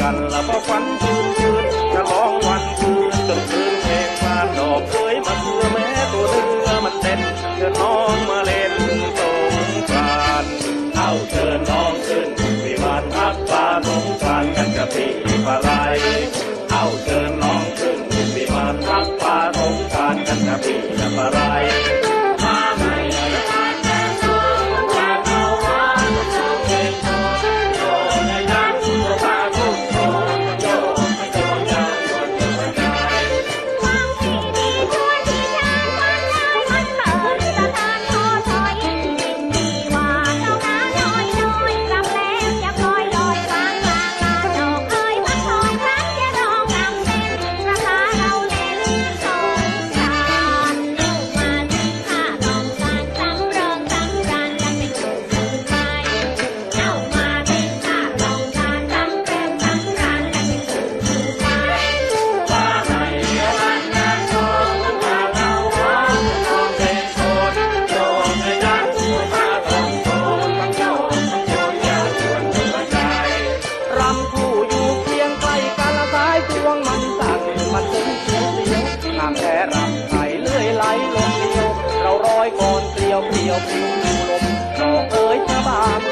กันแล้วก็ฝันคืนคืนจะร้องวันคืนจนคืนเพลงมานดอกเคยมาเพื่อแม้ตัวเรือมันเต้นเชิญน้องมาเล่นสงกรานเอาเชิญน้องขึ้นวิมานพักฟ้าสงกรานกันกับพี่างแพรำไถเลื่อยไหลลงเดียว เราร้อยก่อนเกลียวเกลียวปลิวลมดอกเอ๋ยชะบาง